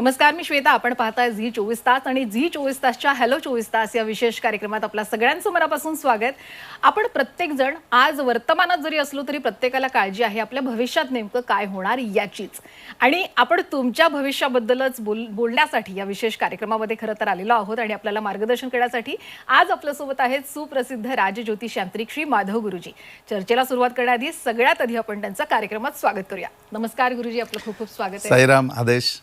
नमस्कार मी श्वेता. आपण पाहताय झी चोवीस तास आणि झी चोवीस तासच्या हॅलो चोवीस तास या विशेष कार्यक्रमात आपल्या सगळ्यांचं मनापासून स्वागत. आपण प्रत्येक जण आज वर्तमानात जरी असलो तरी प्रत्येकाला काळजी आहे आपल्या भविष्यात नेमकं काय होणार याचीच. आणि आपण तुमच्या भविष्याबद्दलच बोल बोलण्यासाठी या विशेष कार्यक्रमामध्ये खरं तर आलेलो आहोत आणि आपल्याला मार्गदर्शन करण्यासाठी आज आपल्यासोबत आहेत सुप्रसिद्ध राजज्योतिष यांत्रिक श्री माधव गुरुजी. चर्चेला सुरुवात करण्याआधी सगळ्यात आधी आपण त्यांचं कार्यक्रमात स्वागत करूया. नमस्कार गुरुजी आपलं खूप खूप स्वागत आहे. साईराम आदेश.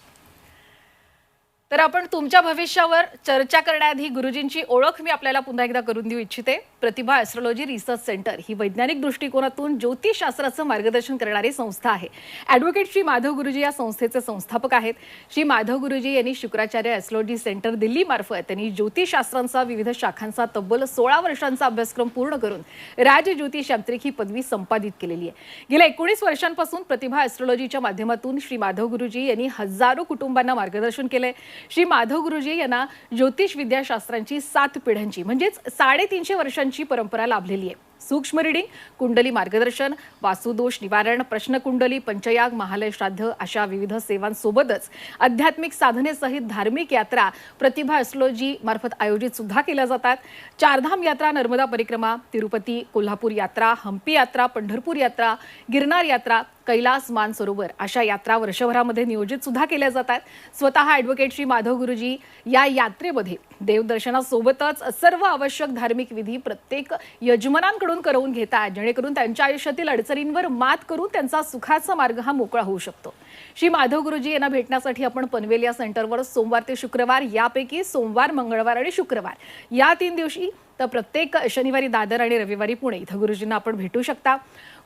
तर आपण तुमच्या भविष्यावर चर्चा करण्याआधी गुरुजींची ओळख मी आपल्याला पुन्हा एकदा करून देऊ इच्छिते. प्रतिभा ॲस्ट्रॉलॉजी रिसर्च सेंटर ही वैज्ञानिक दृष्टिकोनातून ज्योतिषशास्त्राचं मार्गदर्शन करणारी संस्था आहे. ॲडव्होकेट श्री माधव गुरुजी या संस्थेचे संस्थापक आहेत. श्री माधव गुरुजी यांनी शुक्राचार्य ॲस्ट्रॉलॉजी सेंटर दिल्लीमार्फत त्यांनी ज्योतिषशास्त्रांचा विविध शाखांचा तब्बल सोळा वर्षांचा अभ्यासक्रम पूर्ण करून राज ज्योतिष यांत्रिक ही पदवी संपादित केलेली आहे. गेल्या एकोणीस वर्षांपासून प्रतिभा ॲस्ट्रॉलॉजीच्या माध्यमातून श्री माधव गुरुजी यांनी हजारो कुटुंबांना मार्गदर्शन केलंय. श्री माधव गुरुजी यांना ज्योतिष विद्याशास्त्रांची सात पिढ्यांची म्हणजेच साडेतीनशे वर्षांची परंपरा लाभलेली आहे. सूक्ष्म रिडिंग कुंडली मार्गदर्शन वासुदोष निवारण प्रश्नकुंडली पंचयाग महालय श्राद्ध अशा विविध सेवांसोबतच आध्यात्मिक साधनेसहित धार्मिक यात्रा प्रतिभा एस्ट्रॉलॉजी मार्फत आयोजित सुद्धा केल्या जातात. चारधाम यात्रा नर्मदा परिक्रमा तिरुपती कोल्हापूर यात्रा हम्पी यात्रा पंढरपूर यात्रा गिरनार यात्रा कैलास मानसरोवर अशा यात्रा वर्षभरामध्ये नियोजित सुद्धा केल्या जातात. स्वतः ॲडव्होकेट श्री माधव गुरुजी या यात्रेमध्ये देवदर्शनासोबतच सर्व आवश्यक धार्मिक विधी प्रत्येक यजमानांकडून करवून घेतात. जेणेकरून त्यांच्या आयुष्यातील अडचणींवर मात करून त्यांचा सुखाचा मार्ग हा मोकळा होऊ शकतो. श्री माधव गुरुजी यांना भेटण्यासाठी आपण पनवेल या सेंटरवर सोमवार ते शुक्रवार यापैकी सोमवार मंगळवार आणि शुक्रवार. या तीन दिवशी तर प्रत्येक शनिवारी दादर आणि रविवारी पुणे इथं गुरुजींना आपण भेटू शकता.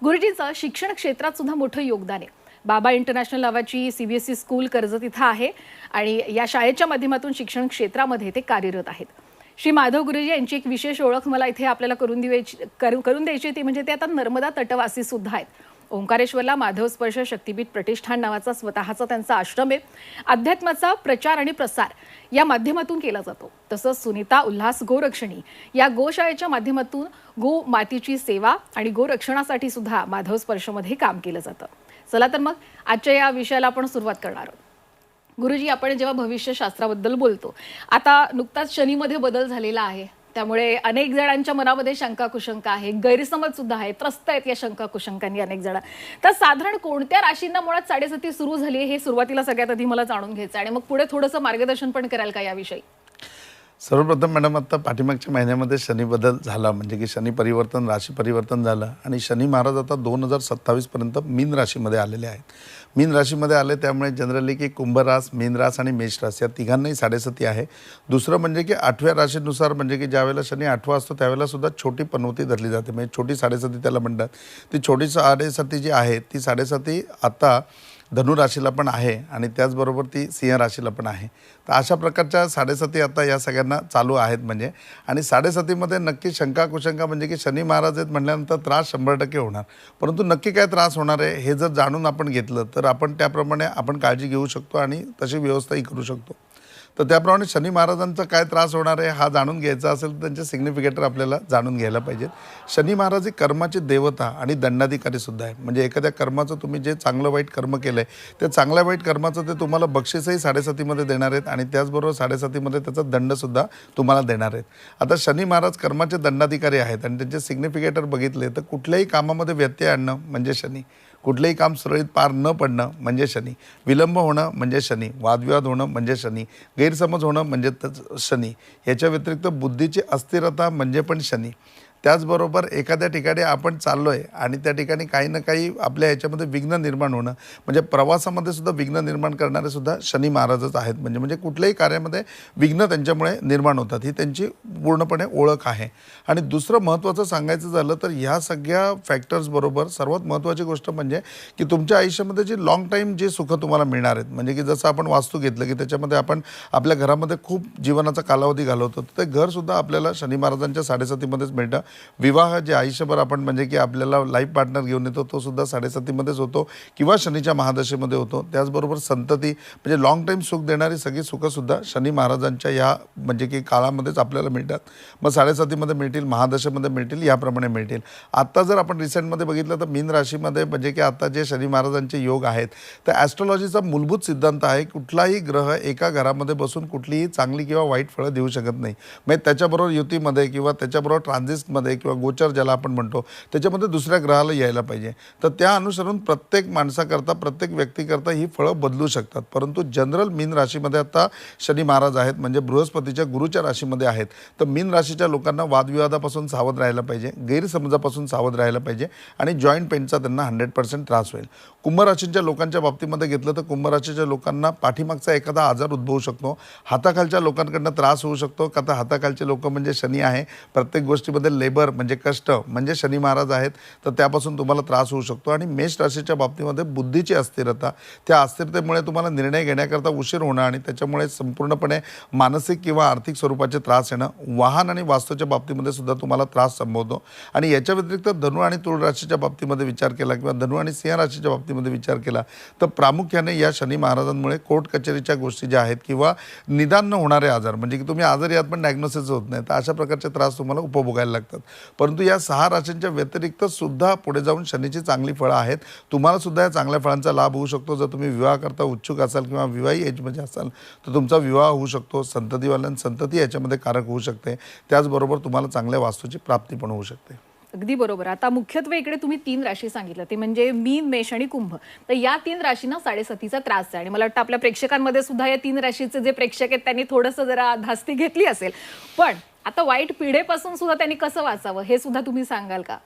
गुरुजींचं शिक्षण क्षेत्रात सुद्धा मोठं योगदान आहे. बाबा इंटरनॅशनल नावाची सीबीएसई स्कूल कर्जत इथं आहे आणि या शाळेच्या माध्यमातून शिक्षण क्षेत्रामध्ये ते कार्यरत आहेत. श्री माधव गुरुजी यांची एक विशेष ओळख मला इथे आपल्याला करून द्यायची करू- करून द्यायची ती म्हणजे ते आता नर्मदा तटवासी सुद्धा आहेत. ओंकारेश्वरला माधव स्पर्श शक्तीपीठ प्रतिष्ठान नावाचा स्वतःचा त्यांचा आश्रम आहे. अध्यात्माचा प्रचार आणि प्रसार या माध्यमातून केला जातो. तसंच सुनीता उल्हास गोरक्षणी या गोशाळेच्या माध्यमातून गो मातीची सेवा आणि गोरक्षणासाठी सुद्धा माधव स्पर्शमध्ये काम केलं जातं. चला तर मग आजच्या या विषयाला आपण सुरुवात करणार आहोत. गुरुजी आपण जेव्हा भविष्यशास्त्राबद्दल बोलतो आता नुकताच शनीमध्ये बदल झालेला आहे. त्यामुळे अनेक जणांच्या मनामध्ये शंका कुशंका आहे गैरसमज सुद्धा आहे त्रस्त आहेत या शंका कुशंकांनी अनेक जण. तर साधारण कोणत्या राशींना मुळात साडेसती सुरू झाली आहे हे सुरुवातीला सगळ्यात आधी मला जाणून घ्यायचं आहे आणि मग पुढे थोडंसं मार्गदर्शन पण कराल का याविषयी? सर्वप्रथम मॅडम आता पाठीमागच्या महिन्यामध्ये शनी बदल झाला म्हणजे की शनी परिवर्तन राशी परिवर्तन झालं आणि शनी महाराज आता दोन हजार सत्तावीसपर्यंत मीन राशीमध्ये आलेले आहेत. मीन राशीमध्ये आले त्यामुळे जनरली की कुंभरास मीनरास रास आणि मेष रास या तिघांनाही साडेसती आहे. दुसरं म्हणजे की आठव्या राशीनुसार म्हणजे की ज्यावेळेला शनी आठवा असतो त्यावेळेला सुद्धा छोटी पनवती धरली जाते. म्हणजे छोटी साडेसती त्याला म्हणतात. ती छोटी साडेसती जी आहे ती साडेसती आता धनु राशीला पण आहे आणि त्याचबरोबर ती सिंह राशीला पण आहे. तर अशा प्रकारच्या साडेसती आता या सगळ्यांना चालू आहेत म्हणजे. आणि साडेसतीमध्ये नक्की शंका कुशंका म्हणजे की शनी महाराज आहेत म्हटल्यानंतर त्रास शंभर टक्के होणार. परंतु नक्की काय त्रास होणार आहे हे जर जाणून आपण घेतलं तर आपण त्याप्रमाणे आपण काळजी घेऊ शकतो आणि तशी व्यवस्थाही करू शकतो. तर त्याप्रमाणे शनी महाराजांचा काय त्रास होणार आहे हा जाणून घ्यायचा असेल तर त्यांचे सिग्निफिकेटर आपल्याला जाणून घ्यायला पाहिजेत. शनी महाराज ही कर्माची देवता आणि दंडाधिकारी सुद्धा आहे म्हणजे एखाद्या कर्माचं तुम्ही जे चांगलं वाईट कर्म केलं आहे त्या चांगल्या वाईट कर्माचं ते तुम्हाला बक्षीसही साडेसातीमध्ये देणार आहेत आणि त्याचबरोबर साडेसातीमध्ये त्याचा दंडसुद्धा तुम्हाला देणार आहेत. आता शनी महाराज कर्माचे दंडाधिकारी आहेत आणि त्यांचे सिग्निफिकेटर बघितले तर कुठल्याही कामामध्ये व्यत्यय आणणं म्हणजे शनी. कुठलंही काम सुरळीत पार न पडणं म्हणजे शनी. विलंब होणं म्हणजे शनी. वादविवाद होणं म्हणजे शनी. गैरसमज होणं म्हणजे तच शनी. याच्या व्यतिरिक्त बुद्धीची अस्थिरता म्हणजे पण शनी. त्याचबरोबर एखाद्या ठिकाणी आपण चाललो आहे आणि त्या ठिकाणी काही ना काही आपल्या ह्याच्यामध्ये विघ्न निर्माण होणं म्हणजे प्रवासामध्ये सुद्धा विघ्न निर्माण करणारे सुद्धा शनी महाराजच आहेत. म्हणजे म्हणजे कुठल्याही कार्यामध्ये विघ्न त्यांच्यामुळे निर्माण होतात. ही त्यांची पूर्णपणे ओळख आहे. आणि दुसरं महत्त्वाचं सांगायचं झालं तर ह्या सगळ्या फॅक्टर्सबरोबर सर्वात महत्त्वाची गोष्ट म्हणजे की तुमच्या आयुष्यामध्ये जी लॉंग टाईम जे सुख तुम्हाला मिळणार आहेत म्हणजे की जसं आपण वास्तू घेतलं की त्याच्यामध्ये आपण आपल्या घरामध्ये खूप जीवनाचा कालावधी घालवतो तर ते घरसुद्धा आपल्याला शनी महाराजांच्या साडेसातीमध्येच मिळतं. विवाह जे आयुष्यभर आपण म्हणजे की आपल्याला लाईफ पार्टनर घेऊन येतो तो सुद्धा साडेसातीमध्येच होतो किंवा शनीच्या महादशेमध्ये होतो. त्याचबरोबर संतती म्हणजे लॉंग टाईम सुख देणारी सगळी सुखंसुद्धा शनी महाराजांच्या या म्हणजे की काळामध्येच आपल्याला मिळतात. मग साडेसातीमध्ये मिळतील महादशेमध्ये मिळतील याप्रमाणे मिळतील. आत्ता जर आपण रिसेंटमध्ये बघितलं तर मीन राशीमध्ये म्हणजे की आता जे शनी महाराजांचे योग आहेत तर ॲस्ट्रॉलॉजीचा मूलभूत सिद्धांत आहे कुठलाही ग्रह एका घरामध्ये बसून कुठलीही चांगली किंवा वाईट फळं देऊ शकत नाही. म्हणजे त्याच्याबरोबर युतीमध्ये किंवा त्याच्याबरोबर ट्रान्झिस्टमध्ये किंवा गोचर ज्याला आपण म्हणतो त्याच्यामध्ये दुसऱ्या ग्रहाला यायला पाहिजे. तर त्या अनुसरून प्रत्येक माणसाकरता प्रत्येक व्यक्तीकरता ही फळं बदलू शकतात. परंतु जनरल मीन राशीमध्ये आता शनी महाराज आहेत म्हणजे बृहस्पतीच्या गुरुच्या राशीमध्ये आहेत. तर मीन राशीच्या लोकांना वादविवादापासून सावध राहायला पाहिजे गैरसमजापासून सावध राहायला पाहिजे आणि जॉईंट पेनचा त्यांना हंड्रेड पर्सेंट त्रास होईल. कुंभ राशीच्या लोकांच्या बाबतीमध्ये घेतलं तर कुंभ राशीच्या लोकांना पाठीमागचा एखादा आजार उद्भवू शकतो. हाताखालच्या लोकांकडनं त्रास होऊ शकतो. का तर हाताखालचे लोक म्हणजे शनी आहे. प्रत्येक गोष्टीमध्ये लेबर म्हणजे कष्ट म्हणजे शनी महाराज आहेत तर त्यापासून तुम्हाला त्रास होऊ शकतो. आणि मेष राशीच्या बाबतीमध्ये बुद्धीची अस्थिरता त्या अस्थिरतेमुळे तुम्हाला निर्णय घेण्याकरता उशीर होणं आणि त्याच्यामुळे संपूर्णपणे मानसिक किंवा आर्थिक स्वरूपाचे त्रास येणं वाहन आणि वास्तूच्या बाबतीमध्ये सुद्धा तुम्हाला त्रास संभवतो. आणि याच्या व्यतिरिक्त धनु आणि तुळ राशीच्या बाबतीमध्ये विचार केला किंवा धनु आणि सिंह राशीच्या बाबतीमध्ये विचार केला तर प्रामुख्याने या शनी महाराजांमुळे कोर्ट कचेरीच्या गोष्टी ज्या आहेत किंवा निदान न होणारे आजार म्हणजे की तुम्ही आजारी आहात पण डायग्नोसिस होत नाही तर अशा प्रकारचे त्रास तुम्हाला उपभोगायला लागतात. परंतु या सहा राशींच्या व्यतिरिक्त सुद्धा पुढे जाऊन शनीची चांगली फळं आहेत. तुम्हाला सुद्धा या चांगल्या फळांचा लाभ होऊ शकतो. जर तुम्ही विवाह करता उत्सुक असाल किंवा विवाही एजमध्ये असाल तर तुमचा विवाह होऊ शकतो. संततीवाल्यां संतती याच्यामध्ये कारक होऊ शकते. त्याचबरोबर तुम्हाला चांगल्या वास्तूची प्राप्ती पण होऊ शकते. अगदी बरोबर. आता मुख्यत्वे इकडे तुम्ही तीन राशी सांगितलं. ते म्हणजे मीन मेष आणि कुंभ. तर या तीन राशींना साडेसातीचा त्रास आहे. आणि मला वाटतं आपल्या प्रेक्षकांमध्ये सुद्धा या तीन राशीचे जे प्रेक्षक आहेत त्यांनी थोडंसं जरा धास्ती घेतली असेल. पण आता वाईट पिढेपासून सुद्धा त्यांनी कसं वाचावं हे सुद्धा तुम्ही सांगाल का?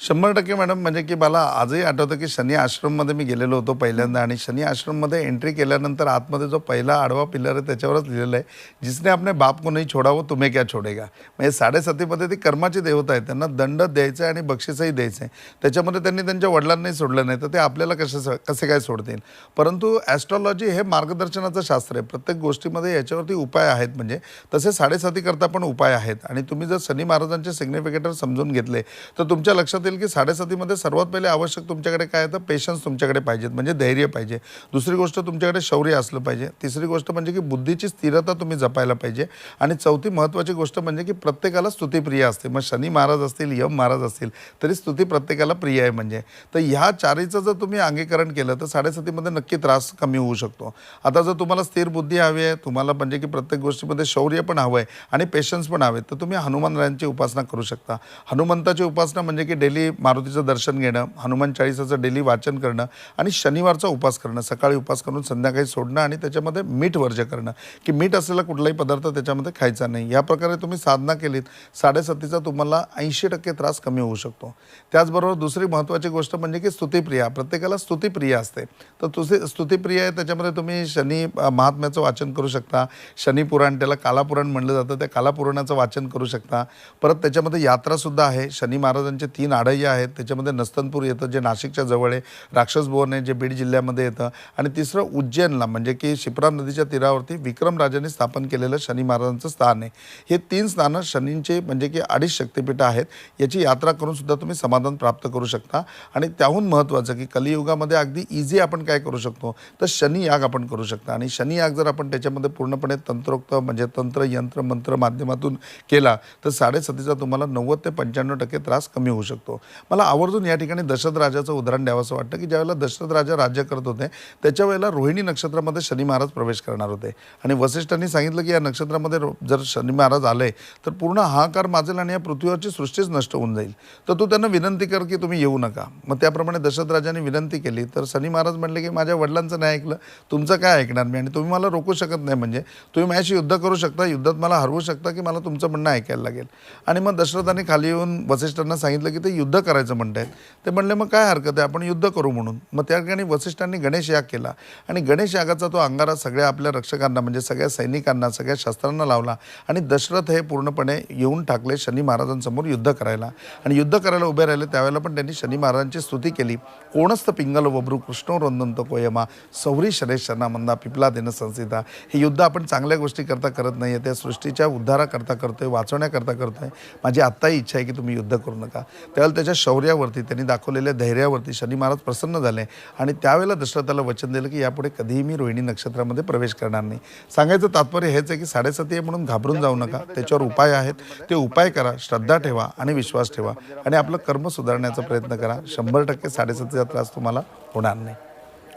शंभर टक्के मॅडम म्हणजे की मला आजही आठवतं की शनी आश्रममध्ये मी गेलेलो होतो पहिल्यांदा आणि शनी आश्रममध्ये एंट्री केल्यानंतर आतमध्ये जो पहिला आडवा पिलर आहे त्याच्यावरच लिहिलेलं आहे जिसने आपले बाप कोणी छोडावं तुम्ही क्या छोडेगा? म्हणजे साडेसातीमध्ये ती कर्माची देवता आहे त्यांना दंड द्यायचा आहे आणि बक्षीसही द्यायचं आहे त्याच्यामध्ये त्यांनी त्यांच्या वडिलांनाही सोडलं नाही तर ते आपल्याला कसे कसे काय सोडतील? परंतु ॲस्ट्रॉलॉजी हे मार्गदर्शनाचं शास्त्र आहे. प्रत्येक गोष्टीमध्ये याच्यावरती उपाय आहेत म्हणजे तसे साडेसातीकरता पण उपाय आहेत. आणि तुम्ही जर शनी महाराजांचे सिग्निफिकेटर समजून घेतले तर तुमच्या लक्षात येईल की साडेसातीमध्ये सर्वात पहिले आवश्यक तुमच्याकडे काय होतं तर पेशन्स तुमच्याकडे पाहिजेत म्हणजे धैर्य पाहिजे. दुसरी गोष्ट तुमच्याकडे शौर्य असलं पाहिजे. तिसरी गोष्ट म्हणजे की बुद्धीची स्थिरता तुम्ही जपायला पाहिजे. आणि चौथी महत्त्वाची गोष्ट म्हणजे की प्रत्येकाला स्तुतीप्रिय असते. मग शनी महाराज असतील यम महाराज असतील तरी स्तुती प्रत्येकाला प्रिय आहे म्हणजे. तर ह्या चारीचं जर तुम्ही अंगीकरण केलं तर साडेसातीमध्ये नक्की त्रास कमी होऊ शकतो. आता जर तुम्हाला स्थिर बुद्धी हवी आहे तुम्हाला म्हणजे की प्रत्येक गोष्टीमध्ये शौर्य पण हवं आहे आणि पेशन्स पण हवे तर तुम्ही हनुमानरायांची उपासना करू शकता. हनुमंताची उपासना म्हणजे की डेली मारुतीचं दर्शन घेणं हनुमान चाळीसाचं डेली वाचन करणं आणि शनिवारचा उपास करणं सकाळी उपास करून संध्याकाळी सोडणं आणि त्याच्यामध्ये मीठ वर्ज करणं. की मीठ असलेला कुठलाही पदार्थ त्याच्यामध्ये खायचा नाही. या प्रकारे तुम्ही साधना केलीत साडेसातीचा तुम्हाला ऐंशी टक्के त्रास कमी होऊ शकतो. त्याचबरोबर दुसरी महत्त्वाची गोष्ट म्हणजे की स्तुतिप्रिया. प्रत्येकाला स्तुतिप्रिय असते. तर तुझे स्तुतिप्रिय आहे त्याच्यामध्ये तुम्ही शनी महात्म्याचं वाचन करू शकता. शनिपुराण त्याला कालापुराण म्हणलं जातं. त्या कालापुराणाचं वाचन करू शकता. परत त्याच्यामध्ये यात्रासुद्धा आहे. शनी महाराजांचे तीन झाडंही आहेत त्याच्यामध्ये नस्तनपूर येतं जे नाशिकच्या जवळ आहे राक्षस भुवन आहे जे बीड जिल्ह्यामध्ये येतं. आणि तिसरं उज्जैनला म्हणजे की शिप्रा नदीच्या तीरावरती विक्रम राजाने स्थापन केलेलं शनी महाराजांचं स्थान आहे. हे तीन स्थानं शनींचे म्हणजे की अडीच शक्तिपीठं आहेत याची यात्रा करून सुद्धा तुम्ही समाधान प्राप्त करू शकता. आणि त्याहून महत्त्वाचं की कलियुगामध्ये अगदी इझी आपण काय करू शकतो तर शनी याग आपण करू शकता. आणि शनी याग जर आपण त्याच्यामध्ये पूर्णपणे तंत्रोक्त म्हणजे तंत्र यंत्र मंत्र माध्यमातून केला तर साडेसतीचा तुम्हाला नव्वद ते पंच्याण्णव टक्के त्रास कमी होऊ शकतो. मला आवर्जून या ठिकाणी दशरथ राजाचं उदाहरण द्यावं असं वाटतं की ज्यावेळेला दशरथ राजा राज्य करत होते त्याच्या वेळेला रोहिणी नक्षत्रामध्ये शनी महाराज प्रवेश करणार होते. आणि वसिष्ठांनी सांगितलं की या नक्षत्रामध्ये जर शनी महाराज आले तर पूर्ण हाकार माजेल आणि या पृथ्वीवरची सृष्टीच नष्ट होऊन जाईल. तर तू त्यांना विनंती कर की तुम्ही येऊ नका. मग त्याप्रमाणे दशरथ राजाने विनंती केली तर शनी महाराज म्हणले की माझ्या वडिलांचं नाही ऐकलं तुमचं काय ऐकणार मी? आणि तुम्ही मला रोखू शकत नाही म्हणजे तुम्ही माझ्याशी युद्ध करू शकता युद्धात मला हरवू शकता की मला तुमचं म्हणणं ऐकायला लागेल. आणि मग दशरथाने खाली येऊन वसिष्ठांना सांगितलं की ते युद्ध करायचं करायचं आहेत ते म्हणले मग काय हरकत आहे? आपण युद्ध करू म्हणून. मग त्या ठिकाणी वसिष्ठांनी गणेश याग केला. आणि गणेश यागाचा तो अंगारा सगळ्या आपल्या रक्षकांना म्हणजे सगळ्या सैनिकांना सगळ्या शस्त्रांना लावला आणि दशरथ हे पूर्णपणे येऊन टाकले शनी महाराजांसमोर युद्ध करायला. आणि युद्ध करायला उभे राहिले त्यावेळेला पण त्यांनी शनी महाराजांची स्तुती केली. कोणस्त पिंगल वब्रू कृष्ण रोंदंत कोयमा सौरी शरेश शनामंदा पिपला देणं संसिता हे युद्ध आपण चांगल्या गोष्टी करता करत नाही आहे त्या सृष्टीच्या उद्धाराकरता करतोय वाचवण्याकरता करतोय. माझी आत्ताही इच्छा आहे की तुम्ही युद्ध करू नका. त्यावेळेला त्याच्या शौर्यावरती त्यांनी दाखवलेल्या धैर्यावरती शनी महाराज प्रसन्न झाले आणि त्यावेळेला दशरथाला वचन दिलं की यापुढे कधीही मी रोहिणी नक्षत्रामध्ये प्रवेश करणार नाही. सांगायचं तात्पर्य हेच आहे की साडेसाती आहे म्हणून घाबरून जाऊ नका. त्याच्यावर उपाय आहेत. ते उपाय करा. श्रद्धा ठेवा आणि विश्वास ठेवा आणि आपलं कर्म सुधारण्याचा प्रयत्न करा. शंभर टक्के साडेसातीचा त्रास तुम्हाला होणार नाही.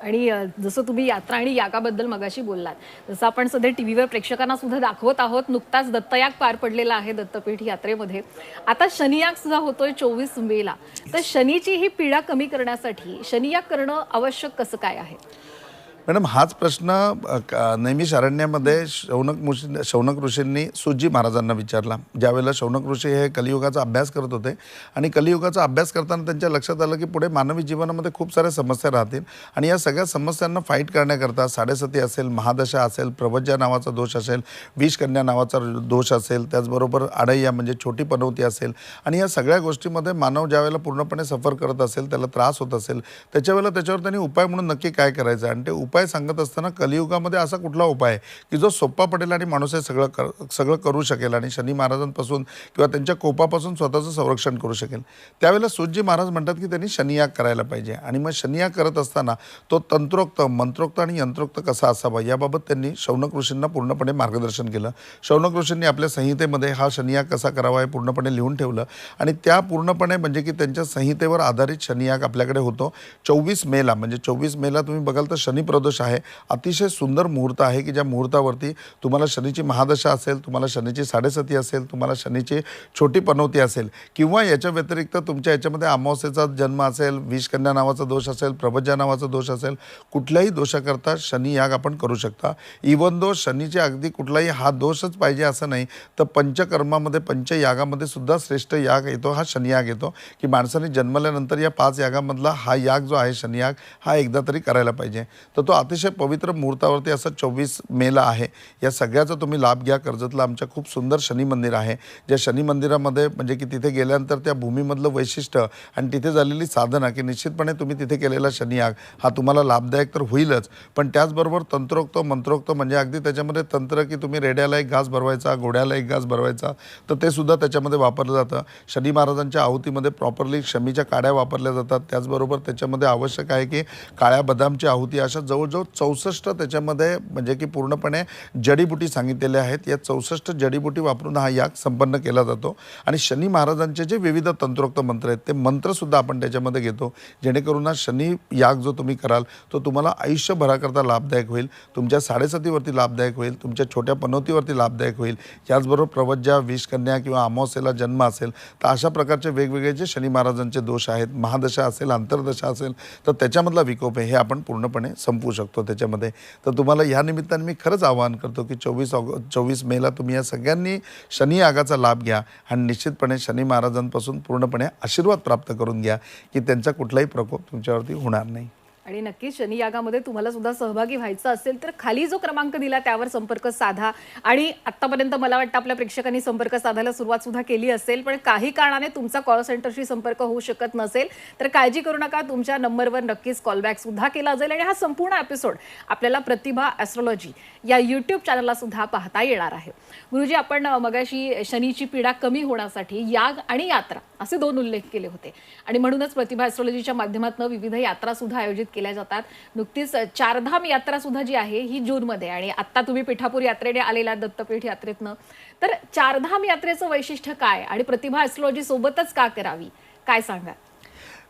आणि जसं तुम्ही यात्रा आणि यागाबद्दल मगाशी बोललात जसं आपण सध्या टी व्हीवर प्रेक्षकांना सुद्धा दाखवत आहोत. नुकताच दत्तयाग पार पडलेला आहे दत्तपीठ यात्रेमध्ये. आता शनियाग सुद्धा होतोय चोवीस मेला. तर शनीची ही पीडा कमी करण्यासाठी शनियाग करणं आवश्यक कसं काय आहे? मॅडम हाच प्रश्न नेहमी शारण्यामध्ये शौनक मुशी शौनक ऋषींनी सुजी महाराजांना विचारला. ज्यावेळेला शौनक ऋषी हे कलियुगाचा अभ्यास करत होते आणि कलियुगाचा अभ्यास करताना त्यांच्या लक्षात आलं की पुढे मानवी जीवनामध्ये खूप साऱ्या समस्या राहतील आणि या सगळ्या समस्यांना फाईट करण्याकरता साडेसती असेल महादशा असेल प्रवज्या नावाचा दोष असेल विषकन्या नावाचा दोष असेल त्याचबरोबर आडय्या म्हणजे छोटी पनवती असेल आणि या सगळ्या गोष्टीमध्ये मानव ज्यावेळेला पूर्णपणे सफर करत असेल त्याला त्रास होत असेल त्याच्यावेळेला त्याच्यावर त्यांनी उपाय म्हणून नक्की काय करायचं? आणि ते उपाय सांगत असताना कलियुगामध्ये असा कुठला उपाय आहे की जो सोपा पडेल आणि माणूस हे सगळं कर सगळं करू शकेल आणि शनी महाराजांपासून किंवा त्यांच्या कोपापासून स्वतःचं संरक्षण करू शकेल? त्यावेळेला सूजी महाराज म्हणतात की त्यांनी शनियाग करायला पाहिजे आणि मग शनियाग करत असताना तो तंत्रोक्त मंत्रोक्त आणि यंत्रोक्त कसा असावा याबाबत त्यांनी शौनक ऋषींना पूर्णपणे मार्गदर्शन केलं. शौनक ऋषींनी आपल्या संहितेमध्ये हा शनियाग कसा करावा हे पूर्णपणे लिहून ठेवलं आणि त्या पूर्णपणे म्हणजे की त्यांच्या संहितेवर आधारित शनियाग आपल्याकडे होतो. चोवीस मेला म्हणजे चोवीस मेला तुम्ही बघाल तर शनी प्रदोष आहे. अतिशय सुंदर मुहूर्त आहे की ज्या मुहूर्तावरती तुम्हाला शनीची महादशा असेल तुम्हाला शनीची साडेसती असेल तुम्हाला शनीची छोटी पनवती असेल किंवा याच्या व्यतिरिक्त तुमच्या याच्यामध्ये अमावस्येचा जन्म असेल विषकन्या नावाचा दोष असेल प्रभज्या नावाचा दोष असेल कुठल्याही दोषाकरता शनी याग आपण करू शकता. इवन दो शनीचे अगदी कुठलाही हा दोषच पाहिजे असं नाही तर पंचकर्मामध्ये पंचयागामध्ये सुद्धा श्रेष्ठ याग येतो हा शनियाग येतो. की माणसाने जन्मल्यानंतर या पाच यागामधला हा याग जो आहे शनियाग हा एकदा तरी करायला पाहिजे. तर तो अतिशय पवित्र मुहूर्तावरती असं चोवीस मेला आहे. या सगळ्याचा तुम्ही लाभ घ्या. कर्जतला आमच्या खूप सुंदर शनी मंदिर आहे. ज्या शनी मंदिरामध्ये म्हणजे की तिथे गेल्यानंतर त्या भूमीमधलं वैशिष्ट्य आणि तिथे झालेली साधना की निश्चितपणे तुम्ही तिथे केलेला शनियाग हा तुम्हाला लाभदायक तर होईलच. पण त्याचबरोबर तंत्रोक्त मंत्रोक्त म्हणजे अगदी त्याच्यामध्ये तंत्र की तुम्ही रेड्याला एक घास भरवायचा घोड्याला एक घास भरवायचा तर ते सुद्धा त्याच्यामध्ये वापरलं जातं. शनी महाराजांच्या आहुतीमध्ये प्रॉपरली शमीच्या काड्या वापरल्या जातात. त्याचबरोबर त्याच्यामध्ये आवश्यक आहे की काळ्या बदामची आहुती अशा जवळजवळ चौसष्ट त्याच्यामध्ये म्हणजे की पूर्णपणे जडीबुटी सांगितलेल्या आहेत. या चौसष्ट जडीबुटी वापरून हा याग संपन्न केला जातो. आणि शनी महाराजांचे जे विविध तंत्रोक्त मंत्र आहेत ते मंत्रसुद्धा आपण त्याच्यामध्ये घेतो. जेणेकरून हा शनी याग जो तुम्ही कराल तो तुम्हाला आयुष्यभराकरता लाभदायक होईल. तुमच्या साडेसातीवरती लाभदायक होईल. तुमच्या छोट्या पनवतीवरती लाभदायक होईल. याचबरोबर प्रवज्या विषकन्या किंवा अमावस्येला जन्म असेल तर अशा प्रकारचे वेगवेगळे जे शनी महाराजांचे दोष आहेत महादशा असेल आंतरदशा असेल तर त्याच्यामधला विकोप आहे हे आपण पूर्णपणे संपवू शकतो त्याच्यामध्ये. तर तुम्हाला या निमित्ताने मी खरंच आवाहन करतो की चोवीस ऑग चोवीस मेला तुम्ही या सगळ्यांनी शनी यागाचा लाभ घ्या आणि निश्चितपणे शनी महाराजांपासून पूर्णपणे आशीर्वाद प्राप्त करून घ्या की त्यांचा कुठलाही प्रकोप तुमच्यावरती होणार नाही. आणि नक्कीच शनी यागामध्ये तुम्हाला सुद्धा सहभागी व्हायचं असेल तर खाली जो क्रमांक दिला त्यावर संपर्क साधा. आणि आतापर्यंत मला वाटतं आपल्या प्रेक्षकांनी संपर्क साधायला सुरुवात सुद्धा केली असेल पण काही कारणाने तुमचा कॉल सेंटरशी संपर्क होऊ शकत नसेल. तर काळजी करू नका तुमच्या नंबरवर नक्कीच कॉलबॅक सुद्धा केला जाईल आणि हा संपूर्ण एपिसोड आपल्याला प्रतिभा ॲस्ट्रॉलॉजी या यूट्यूब चॅनलला सुद्धा पाहता येणार आहे. गुरुजी आपण मगाशी शनीची पीडा कमी होण्यासाठी याग आणि यात्रा असे दोन उल्लेख केले होते. आणि म्हणूनच प्रतिभा ॲस्ट्रॉलॉजीच्या माध्यमातून विविध यात्रा सुद्धा आयोजित केल्या जातात. नुकतीच चारधाम यात्रा सुद्धा जी आहे ही जूनमध्ये आणि आत्ता तुम्ही पिठापूर यात्रेने आलेल्या दत्तपीठ यात्रेतनं. तर चारधाम यात्रेचं वैशिष्ट्य काय? आणि प्रतिभा ॲस्ट्रॉलॉजी सोबतच का करावी? काय सांगा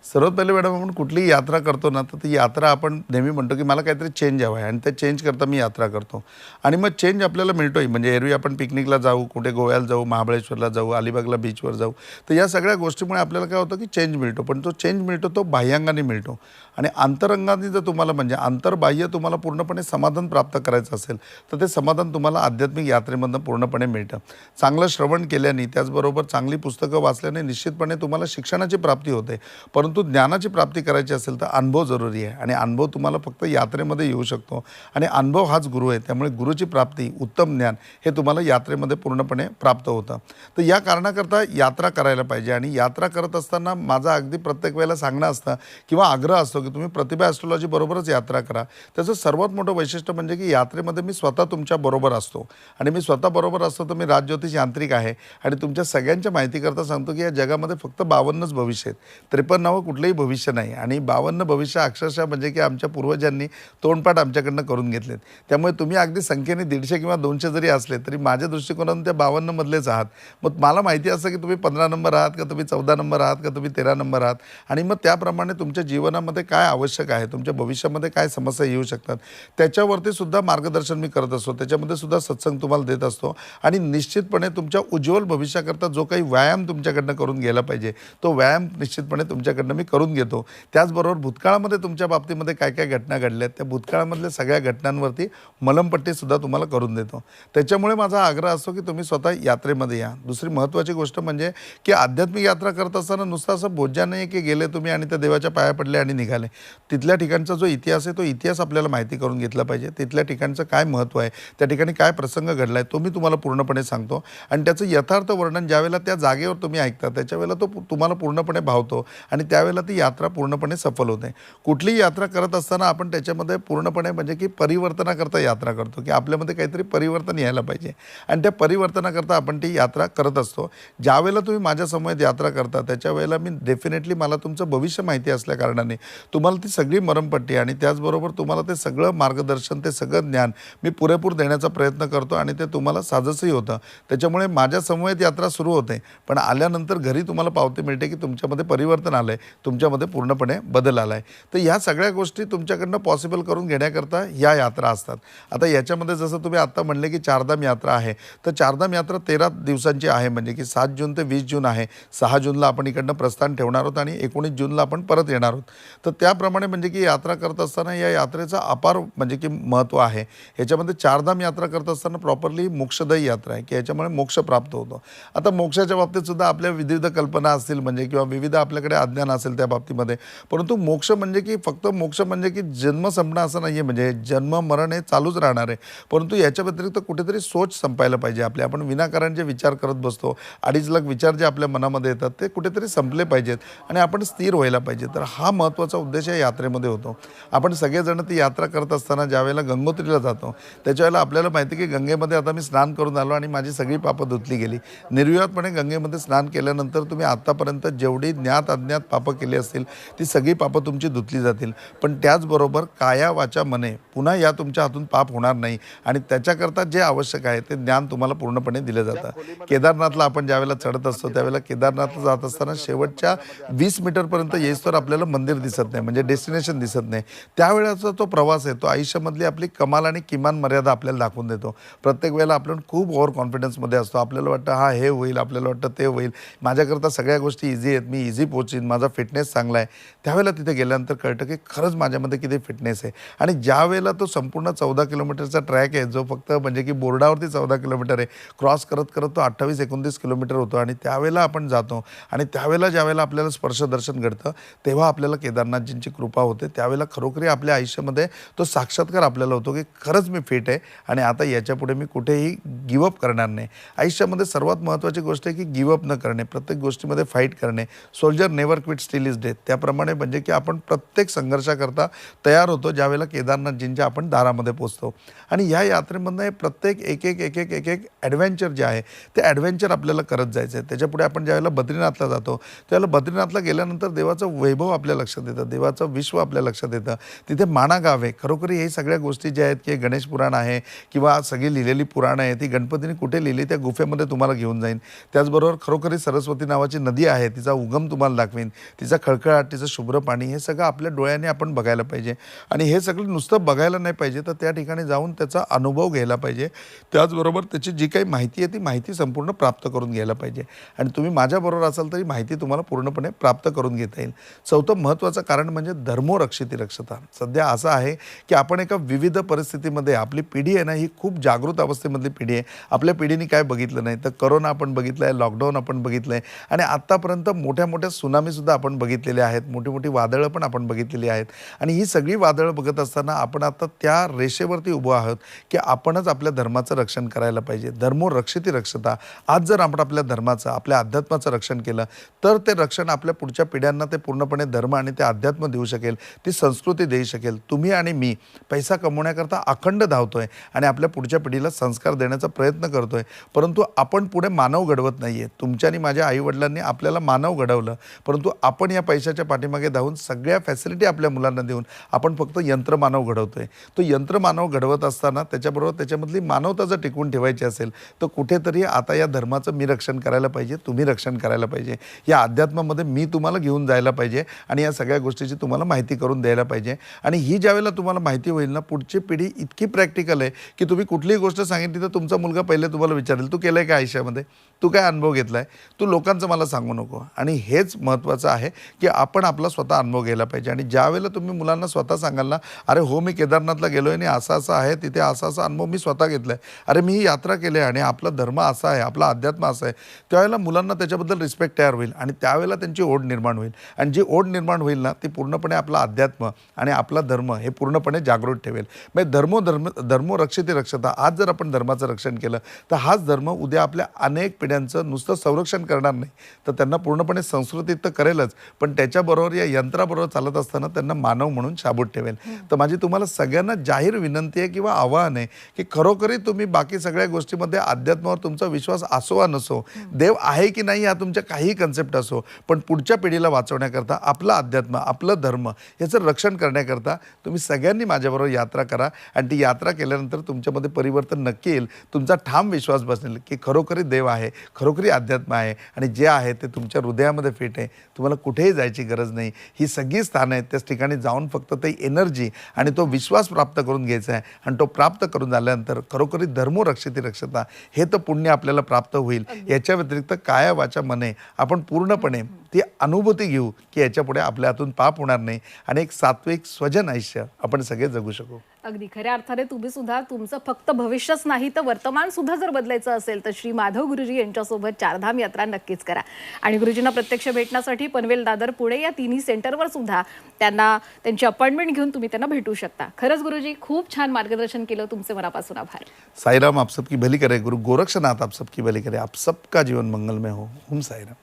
सर्वात पहिले मॅडम आपण कुठलीही यात्रा करतो ना तर ती यात्रा आपण नेहमी म्हणतो की मला काहीतरी चेंज हवा आहे आणि त्या चेंज करता मी यात्रा करतो. आणि मग चेंज आपल्याला मिळतोय. म्हणजे एरवी आपण पिकनिकला जाऊ कुठे गोव्याला जाऊ महाबळेश्वरला जाऊ अलिबागला बीचवर जाऊ तर या सगळ्या गोष्टीमुळे आपल्याला काय होतं की चेंज मिळतो. पण तो चेंज मिळतो तो बाह्यांगाने मिळतो. आणि अंतरंगाने जर तुम्हाला म्हणजे अंतर्बाह्य तुम्हाला पूर्णपणे समाधान प्राप्त करायचं असेल तर ते समाधान तुम्हाला आध्यात्मिक यात्रेमधनं पूर्णपणे मिळतं. चांगलं श्रवण केल्याने त्याचबरोबर चांगली पुस्तकं वाचल्याने निश्चितपणे तुम्हाला शिक्षणाची प्राप्ती होते. परंतु परंतु ज्ञानाची प्राप्ती करायची असेल तर अनुभव जरुरी आहे. आणि अनुभव तुम्हाला फक्त यात्रेमध्ये येऊ शकतो. आणि अनुभव हाच गुरु आहे. त्यामुळे गुरुची प्राप्ती उत्तम ज्ञान हे तुम्हाला यात्रेमध्ये पूर्णपणे प्राप्त होतं. तर या कारणाकरता यात्रा करायला पाहिजे. आणि यात्रा करत असताना माझा अगदी प्रत्येक वेळेला सांगणं असतं किंवा आग्रह असतो की तुम्ही प्रतिभा ॲस्ट्रॉलॉजी बरोबरच यात्रा करा. त्याचं सर्वात मोठं वैशिष्ट्य म्हणजे की यात्रेमध्ये मी स्वतः तुमच्या बरोबर असतो. आणि मी स्वतः बरोबर असतो तर मी राजज्योतिष यांत्रिक आहे. आणि तुमच्या सगळ्यांच्या माहितीकरता सांगतो की या जगामध्ये फक्त बावन्नच भविष्य आहेत. त्रेपन्नावं कुठलंही भविष्य नाही. आणि बावन्न भविष्य अक्षरशः म्हणजे की आमच्या पूर्वजांनी तोंडपाठ आमच्याकडनं करून घेतलेत. त्यामुळे तुम्ही अगदी संख्येने दीडशे किंवा दोनशे जरी असले तरी माझ्या दृष्टिकोनातून त्या बावन्नमधलेच आहात. मग मला माहिती असतं की तुम्ही पंधरा नंबर आहात का तुम्ही चौदा नंबर आहात का तुम्ही तेरा नंबर आहात? आणि मग त्याप्रमाणे तुमच्या जीवनामध्ये काय आवश्यक आहे? तुमच्या भविष्यामध्ये काय समस्या येऊ शकतात? त्याच्यावरती सुद्धा मार्गदर्शन मी करत असतो. त्याच्यामध्ये सुद्धा सत्संग तुम्हाला देत असतो. आणि निश्चितपणे तुमच्या उज्ज्वल भविष्याकरता जो काही व्यायाम तुमच्याकडनं करून गेला पाहिजे तो व्यायाम निश्चितपणे तुमच्याकडनं मी करून घेतो. त्याचबरोबर भूतकाळामध्ये तुमच्या बाबतीमध्ये काय काय घटना घडल्या त्या भूतकाळामधल्या सगळ्या घटनांवरती मलमपट्टीसुद्धा तुम्हाला करून देतो. त्याच्यामुळे माझा आग्रह असतो की तुम्ही स्वतः यात्रेमध्ये या. दुसरी महत्त्वाची गोष्ट म्हणजे की आध्यात्मिक यात्रा करत असताना नुसतं असं बोजा नाही की गेले तुम्ही आणि त्या देवाच्या पाया पडले आणि निघाले. तिथल्या ठिकाणचा जो इतिहास आहे तो इतिहास आपल्याला माहिती करून घेतला पाहिजे. तिथल्या ठिकाणचं काय महत्त्व आहे त्या ठिकाणी काय प्रसंग घडला आहे तो मी तुम्हाला पूर्णपणे सांगतो. आणि त्याचं यथार्थ वर्णन ज्यावेळेला त्या जागेवर तुम्ही ऐकता त्याच्यावेळेला तो तुम्हाला पूर्णपणे भावतो. आणि त्यावेळेला ती यात्रा पूर्णपणे सफल होते. कुठलीही यात्रा करत असताना आपण त्याच्यामध्ये पूर्णपणे म्हणजे की परिवर्तनाकरता यात्रा करतो की आपल्यामध्ये काहीतरी परिवर्तन यायला पाहिजे. आणि त्या परिवर्तनाकरता आपण ती यात्रा करत असतो. ज्यावेळेला तुम्ही माझ्या यात्रा करता त्याच्या वेळेला मी डेफिनेटली मला तुमचं भविष्य माहिती असल्या कारणाने तुम्हाला ती सगळी मरमपट्टी आणि त्याचबरोबर तुम्हाला ते सगळं मार्गदर्शन ते सगळं ज्ञान मी पुरेपूर देण्याचा प्रयत्न करतो आणि ते तुम्हाला साजसही होतं. त्याच्यामुळे माझ्या समवेत यात्रा सुरू होते. पण आल्यानंतर घरी तुम्हाला पावती मिळते की तुमच्यामध्ये परिवर्तन आलं आहे तुमच्यामध्ये पूर्णपणे बदल आला आहे तर ह्या सगळ्या गोष्टी तुमच्याकडनं पॉसिबल करून घेण्याकरता या यात्रा असतात. आता याच्यामध्ये जसं तुम्ही आत्ता म्हणले की चारधाम यात्रा आहे तर चारधाम यात्रा तेरा दिवसांची आहे म्हणजे की सात जून ते वीस जून आहे. सहा जूनला आपण इकडनं प्रस्थान ठेवणार आहोत आणि एकोणीस जूनला आपण परत येणार आहोत. तर त्याप्रमाणे म्हणजे की यात्रा करत असताना या यात्रेचा अपार म्हणजे की महत्त्व आहे. ह्याच्यामध्ये चारधाम यात्रा करत असताना प्रॉपरली मोक्षदायी यात्रा आहे की याच्यामुळे मोक्ष प्राप्त होतो. आता मोक्षाच्या बाबतीत सुद्धा आपल्या विविध कल्पना असतील म्हणजे किंवा विविध आपल्याकडे अज्ञान असेल त्या बाबतीमध्ये. परंतु मोक्ष म्हणजे की फक्त मोक्ष म्हणजे की जन्म संपणं असं नाही आहे म्हणजे जन्म मरण हे चालूच राहणार आहे. परंतु याच्या व्यतिरिक्त कुठेतरी सोच संपायला पाहिजे. आपले आपण विनाकारण जे विचार करत बसतो. अडीच लाख विचार जे आपल्या मनामध्ये येतात ते कुठेतरी संपले पाहिजेत आणि आपण स्थिर व्हायला पाहिजे. तर हा महत्त्वाचा उद्देश या यात्रेमध्ये होतो. आपण सगळेजण ती यात्रा करत असताना ज्यावेळेला गंगोत्रीला जातो त्याच्यावेळेला आपल्याला माहिती की गंगेमध्ये आता मी स्नान करून आलो आणि माझी सगळी पापं धुतली गेली. निर्विवादपणे गंगेमध्ये स्नान केल्यानंतर तुम्ही आतापर्यंत जेवढी ज्ञात अज्ञात पापं केली असतील ती सगळी पापं तुमची धुतली जातील. पण त्याचबरोबर काया वाचा मने पुन्हा या तुमच्या हातून पाप होणार नाही. आणि त्याच्याकरता जे आवश्यक आहे ते ज्ञान तुम्हाला पूर्णपणे दिलं जातं. केदारनाथला आपण ज्यावेळेला चढत असतो त्यावेळेला केदारनाथला जात असताना शेवटच्या वीस मीटरपर्यंत येईस्तोवर आपल्याला मंदिर दिसत नाही म्हणजे डेस्टिनेशन दिसत नाही. त्यावेळेचा तो प्रवास आहे तो आयुष्यामधली आपली कमाल आणि किमान मर्यादा आपल्याला दाखवून देतो. प्रत्येक वेळेला आपण खूप ओव्हर कॉन्फिडन्समध्ये असतो. आपल्याला वाटतं हा हे होईल आपल्याला वाटतं ते होईल. माझ्याकरता सगळ्या गोष्टी इझी आहेत मी इझी पोचीन माझा फिटनेस चांगला आहे. त्यावेळेला तिथे गेल्यानंतर कळतं की खरंच माझ्यामध्ये किती फिटनेस आहे. आणि ज्या वेळेला तो संपूर्ण चौदा किलोमीटरचा ट्रॅक आहे जो फक्त म्हणजे की बोर्डावरती चौदा किलोमीटर आहे क्रॉस करत करत तो अठ्ठावीस एकोणतीस किलोमीटर होतो आणि त्यावेळेला आपण जातो आणि त्यावेळेला ज्यावेळेला आपल्याला स्पर्शदर्शन घडतं तेव्हा आपल्याला केदारनाथजींची कृपा होते. त्यावेळेला खरोखरी आपल्या आयुष्यामध्ये तो साक्षात्कार आपल्याला होतो की खरंच मी फिट आहे आणि आता याच्यापुढे मी कुठेही गिवअप करणार नाही. आयुष्यामध्ये सर्वात महत्त्वाची गोष्ट आहे की गिवअप न करणे प्रत्येक गोष्टीमध्ये फाईट करणे. Soldier never quit still is death त्याप्रमाणे म्हणजे की आपण प्रत्येक संघर्षाकरता तयार होतो ज्यावेळेला केदारनाथजींच्या आपण दारामध्ये पोचतो. आणि ह्या यात्रेमधनं हे प्रत्येक एक एक एक एक एक एक ॲडव्हेंचर जे आहे ते ॲडव्हेंचर आपल्याला करत जायचं आहे त्याच्यापुढे आपण ज्यावेळेला बद्रीनाथला जातो त्यावेळेला बद्रीनाथला गेल्यानंतर देवाचं वैभव आपल्या लक्षात येतं देवाचं विश्व आपल्या लक्षात येतं. तिथे माना गाव आहे. खरोखरी हे सगळ्या गोष्टी ज्या आहेत की गणेश पुराण आहे किंवा सगळी लिहिलेली पुराणं आहे ती गणपतीने कुठे लिहिली त्या गुफेमध्ये तुम्हाला घेऊन जाईन. त्याचबरोबर खरोखरी सरस्वती नावाची नदी आहे तिचा उगम तुम्हाला दाखवेन. तिचा खळखळाट तिचं शुभ्र पाणी हे सगळं आपल्या डोळ्याने आपण बघायला पाहिजे. आणि हे सगळं नुसतं बघायला नाही पाहिजे तर त्या ठिकाणी जाऊन त्याचा अनुभव घ्यायला पाहिजे. त्याचबरोबर त्याची जी काही माहिती आहे ती माहिती संपूर्ण प्राप्त करून घ्यायला पाहिजे. आणि तुम्ही माझ्याबरोबर असाल तरी माहिती तुम्हाला पूर्णपणे प्राप्त करून घेता येईल. चौथं महत्त्वाचं कारण म्हणजे धर्मो रक्षिती रक्षता सध्या असं आहे की आपण एका विविध परिस्थितीमध्ये आपली पिढी आहे ना ही खूप जागृत अवस्थेमधली पिढी आहे. आपल्या पिढीने काय बघितलं नाही. तर करोना आपण बघितलं आहे लॉकडाऊन आपण बघितलं आहे आणि आत्तापर्यंत मोठ्या मोठ्या सुनामीसुद्धा आपण बघितलेले आहेत. मोठी मोठी वादळं पण आपण बघितलेली आहेत. आणि ही सगळी वादळं बघत असताना आपण आता त्या रेषेवरती उभं आहोत की आपणच आपल्या धर्माचं रक्षण करायला पाहिजे. धर्मो रक्षिती रक्षता. आज जर आपण आपल्या धर्माचं आपल्या अध्यात्माचं रक्षण केलं तर ते रक्षण आपल्या पुढच्या पिढ्यांना ते पूर्णपणे धर्म आणि ते अध्यात्म देऊ शकेल ती संस्कृती देऊ शकेल. तुम्ही आणि मी पैसा कमवण्याकरता अखंड धावतोय आणि आपल्या पुढच्या पिढीला संस्कार देण्याचा प्रयत्न करतोय. परंतु आपण पुढे मानव घडवत नाहीये. तुमच्या आणि माझ्या आईवडिलांनी आपल्याला मानव घडवलं. परंतु आपण या पैशाच्या पाठीमागे धावून सगळ्या फॅसिलिटी आपल्या मुलांना देऊन आपण फक्त यंत्रमानव घडवतो आहे तो यंत्रमानव घडवत असताना त्याच्याबरोबर त्याच्यामधली मानवता जर टिकवून ठेवायची असेल तर कुठेतरी आता या धर्माचं मी रक्षण करायला पाहिजे तुम्ही रक्षण करायला पाहिजे. या अध्यात्मामध्ये मी तुम्हाला घेऊन जायला पाहिजे आणि या सगळ्या गोष्टीची तुम्हाला माहिती करून द्यायला पाहिजे. आणि ही ज्यावेळेला तुम्हाला माहिती होईल ना पुढची पिढी इतकी प्रॅक्टिकल आहे की तुम्ही कुठलीही गोष्ट सांगितली तर तुमचा मुलगा पहिले तुम्हाला विचारेल तू केलं आहे का आयुष्यामध्ये? तू काय अनुभव घेतला आहे तू लोकांचं मला सांगू नको. आणि हेच महत्त्वाचं आहे. आहे की आपण आपला स्वतः अनुभव घ्यायला पाहिजे. आणि ज्यावेळेला तुम्ही मुलांना स्वतः सांगाल ना अरे हो मी केदारनाथला गेलो आहे आणि असं असं आहे तिथे असा असा अनुभव मी स्वतः घेतला आहे अरे मी ही यात्रा केली आहे आणि आपला धर्म असा आहे आपला अध्यात्म असा आहे. त्यावेळेला मुलांना त्याच्याबद्दल रिस्पेक्ट तयार होईल आणि त्यावेळेला त्यांची ओढ निर्माण होईल. आणि जी ओढ निर्माण होईल ना ती पूर्णपणे आपला अध्यात्म आणि आपला धर्म हे पूर्णपणे जागृत ठेवेल. म्हणजे धर्मो धर्म धर्मो रक्षते रक्षता. आज जर आपण धर्माचं रक्षण केलं तर हाच धर्म उद्या आपल्या अनेक पिढ्यांचं नुसतं संरक्षण करणार नाही. तर त्यांना पूर्णपणे संस्कृतीत तर करेलच. पण त्याच्याबरोबर या यंत्राबरोबर चालत असताना त्यांना मानव म्हणून शाबूत ठेवेल. तर माझी तुम्हाला सगळ्यांना जाहीर विनंती आहे किंवा आव्हान आहे की खरोखरी तुम्ही बाकी सगळ्या गोष्टीमध्ये अध्यात्मावर तुमचा विश्वास असो वा नसो देव आहे की नाही हा तुमच्या काही कन्सेप्ट असो पण पुढच्या पिढीला वाचवण्याकरता आपलं अध्यात्म आपलं धर्म याचं रक्षण करण्याकरता तुम्ही सगळ्यांनी माझ्याबरोबर यात्रा करा. आणि ती यात्रा केल्यानंतर तुमच्यामध्ये परिवर्तन नक्की येईल. तुमचा ठाम विश्वास बसेल की खरोखरी देव आहे खरोखरी अध्यात्म आहे आणि जे आहे ते तुमच्या हृदयामध्ये फिट आहे. तुम्हाला कुठेही जायची गरज नाही. ही सगळी स्थानं आहेत. त्याच ठिकाणी जाऊन फक्त ते एनर्जी आणि तो विश्वास प्राप्त करून घ्यायचा आहे आणि तो प्राप्त करून झाल्यानंतर खरोखरी धर्मो रक्षिती रक्षता हे तर पुण्य आपल्याला प्राप्त होईल. याच्या व्यतिरिक्त काया वाचा मने आपण पूर्णपणे ती अनुभूती घेऊ की याच्यापुढे आपल्या हातून पाप होणार नाही आणि एक सात्विक स्वजन आयुष्य आपण सगळे जगू शकू. अगदी खऱ्या अर्थाने तुम्ही सुद्धा तुमचं फक्त भविष्यच नाही तर वर्तमान सुद्धा जर बदलायचं असेल तर श्री माधव गुरुजी यांच्यासोबत चारधाम यात्रा नक्कीच करा. आणि गुरुजींना प्रत्यक्ष भेटण्यासाठी पनवेल दादर पुणे या तिन्ही सेंटरवर सुद्धा त्यांना त्यांची अपॉइंटमेंट घेऊन तुम्ही त्यांना भेटू शकता. खरंच गुरुजी खूप छान मार्गदर्शन केलं तुमचे मनापासून आभार. साईराम आप सबकी भली करे गुरु गोरक्षनाथ आप सबकी भली करे आप सबका जीवन मंगलमय हो. ओम साईराम.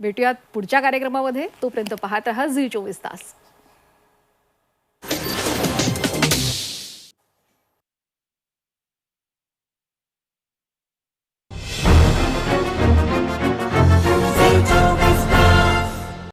भेटूयात पुढच्या कार्यक्रमामध्ये. तोपर्यंत पाहत राहा झी चोवीस तास.